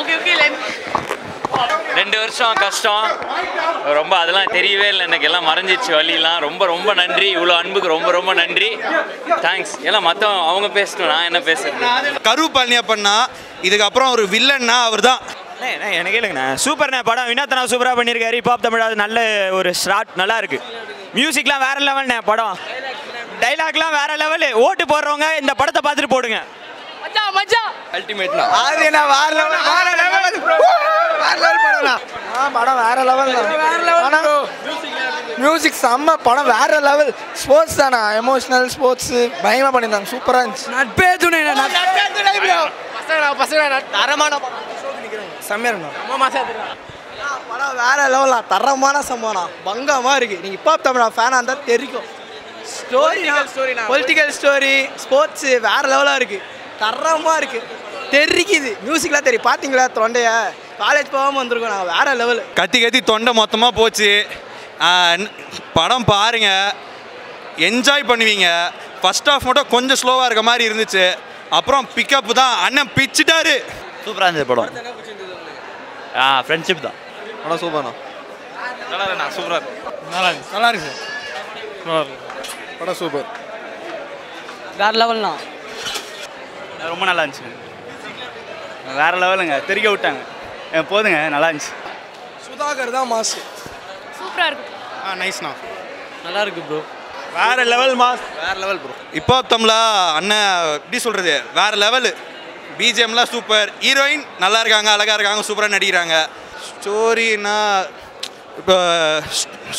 Okay okay let ரெண்டு வருஷம் கஷ்டம். ரொம்ப அதெல்லாம் தெரியவே இல்லை. எனக்கு எல்லாம் மறைஞ்சிச்சு வழியெல்லாம். ரொம்ப ரொம்ப நன்றி. இவ்வளோ அன்புக்கு ரொம்ப ரொம்ப நன்றி. தேங்க்ஸ் எல்லாம் மற்றவங்க அவங்க பேசணும் நான் என்ன பேசுறது? கரு பழனியப்பண்ணா இதுக்கப்புறம் ஒரு வில்லன்னா அவர் தான் எனக்கு கேளுங்கண்ணா. சூப்பர்ண்ணே படம். வினோத்தனா சூப்பராக பண்ணியிருக்காரு. இப்போ தமிழ் நல்ல ஒரு ஸ்டார்ட். நல்லா இருக்கு. மியூசிக்லாம் வேற லெவல்ண்ணே படம். டைலாக்லாம் வேற லெவல் ஓட்டு போடுறவங்க இந்த படத்தை பார்த்துட்டு போடுங்க. மச்சான் மச்சான் அது என்ன வேற லெவல் வேற லெவல் வேற லெவல் படம்ண்ணா. ஆ படம் வேற லெவல் வேற லெவல் மியூசிக் செம்ம படம் வேற லெவல் ஸ்போர்ட்ஸ் தானே? எமோஷனல் ஸ்போர்ட்ஸ் பயங்கரமா பண்ணியிருந்தாங்க. சூப்பரா இருந்துச்சு. நட்பே துணை தரமான செம்மையா இருக்கும் படம் வேற லெவலா தரமான சம்பவம்னா பங்கமா இருக்கு. நீங்க இப்போ தமிழா? ஃபேனா இருந்தா தெரிக்கும். ஸ்டோரி பொலிட்டிக்கல் ஸ்டோரி ஸ்போர்ட்ஸ் வேற லெவலா இருக்கு. தரமா இருக்கு. தெரிக்குது. மியூசிக்லாம் தெரியும். பாத்தீங்களா தொண்டைய? காலேஜ் போகாம வந்திருக்கோம் நாங்கள் வேற லெவல் கத்தி கத்தி தொண்டை மொத்தமாக போச்சு. படம் பாருங்க. என்ஜாய் பண்ணுவீங்க. ஃபர்ஸ்ட் ஆஃப் மட்டும் கொஞ்சம் ஸ்லோவாக இருக்க மாதிரி இருந்துச்சு. அப்புறம் பிக்கப் தான். அண்ணன் பிச்சுட்டாரு. சூப்பராக இருந்தது படம். ஆ ஃப்ரெண்ட்ஷிப் தான். படம் சூப்பர்ண்ணா நல்லா சூப்பராக இருக்கு. நல்லா இருக்கு. படம் சூப்பர். வேற லெவல்னா? ரொம்ப நல்லா இருந்துச்சு. வேற லெவலுங்க. தெரிய விட்டாங்க. போதுங்க. நல்லா இருந்துச்சு. சுதாகர் தான் மாசு சூப்பரா இருக்கு. ஆ நைஸ்ண்ணா நல்லா இருக்கு ப்ரோ வேற லெவல் மாஸ். வேற லெவல் ப்ரோ இப்போ தமிழா அண்ணன் எப்படி சொல்கிறது வேற லெவலு. பிஜிஎம்லாம் சூப்பர். ஹீரோயின் நல்லா இருக்காங்க அழகாக இருக்காங்க சூப்பராக நடிக்கிறாங்க. ஸ்டோரினா இப்போ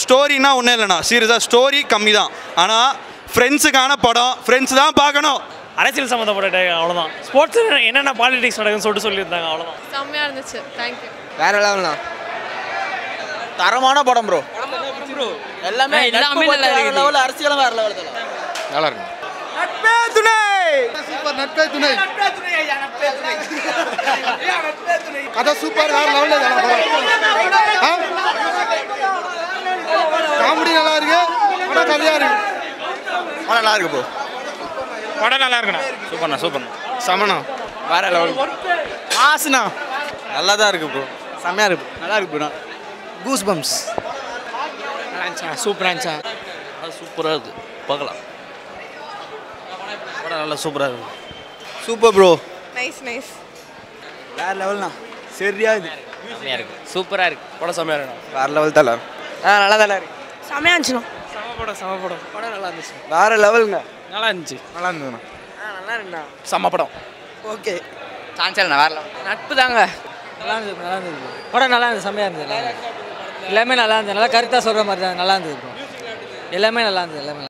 ஸ்டோரினா ஒன்றும் இல்லைண்ணா. சீரியஸாக ஸ்டோரி கம்மி தான் ஆனால் ஃப்ரெண்ட்ஸுக்கான படம் ஃப்ரெண்ட்ஸ் தான் பார்க்கணும். அரசியல் சம்மந்தப்பட்ட அவ்வளோதான் ஸ்போர்ட்ஸ் என்னென்ன பாலிடிக்ஸ் நடக்குதுன்னு சொல்லிட்டு சொல்லியிருந்தாங்க அவ்வளோதான் செம்மையா இருந்துச்சு. தேங்க்யூ வேற லெவல்ண்ணா. தரமான படம் ப்ரோ எல்லாமே எல்லாமே நல்லா. லெவல் அரசியலும் வேற லெவல் நல்லா இருக்கு. நட்பே துணை! சூப்பர் நட்பே துணை. கதை சூப்பர் வேற லெவலில் காமெடி நல்லா இருக்கு படம் கதையா இருக்கு படம் நல்லா இருக்கு ப்ரோ படம் நல்லா இருக்குண்ணா. சூப்பர்ண்ணா சூப்பர்ண்ணா. சமணம் வேற லெவல் மாசுண்ணா நல்லா தான் இருக்கு ப்ரோ செம்மையா இருக்கு நல்லா இருக்கு ப்ரோ கூஸ் பம்ப்ஸ் நல்லா இருந்துச்சா சூப்பராக இருந்துச்சா சூப்பராக இருக்குது பார்க்கலாம். படம் நல்லா சூப்பராக இருக்குது சூப்பர் ப்ரோ நைஸ் நைஸ் வேற லெவல்ண்ணா சரியா இது செம்மையாக இருக்கு. சூப்பராக இருக்கு. படம் செம்மையா இருக்கு வேற லெவல் தல ஆ நல்லா தான் இருக்கு. செம்மையா இருந்துச்சுண்ணா. படம் சம படம் படம் நல்லா இருந்துச்சு. வேற லெவலுங்க. நல்லா இருந்துச்சு. நல்லா இருந்ததுண்ணா. நல்லா இருக்குண்ணா படம் ஓகே. சான்சல் வேற level. நட்பு தாங்க. நல்லா இருந்தது நல்லா இருந்தது படம் நல்லா இருந்தது செம்மையாக இருந்தது எல்லாமே நல்லா இருந்தது. நல்லா கருத்தாக சொல்கிற மாதிரி தான் நல்லா இருந்தது. எல்லாமே நல்லா இருந்தது எல்லாமே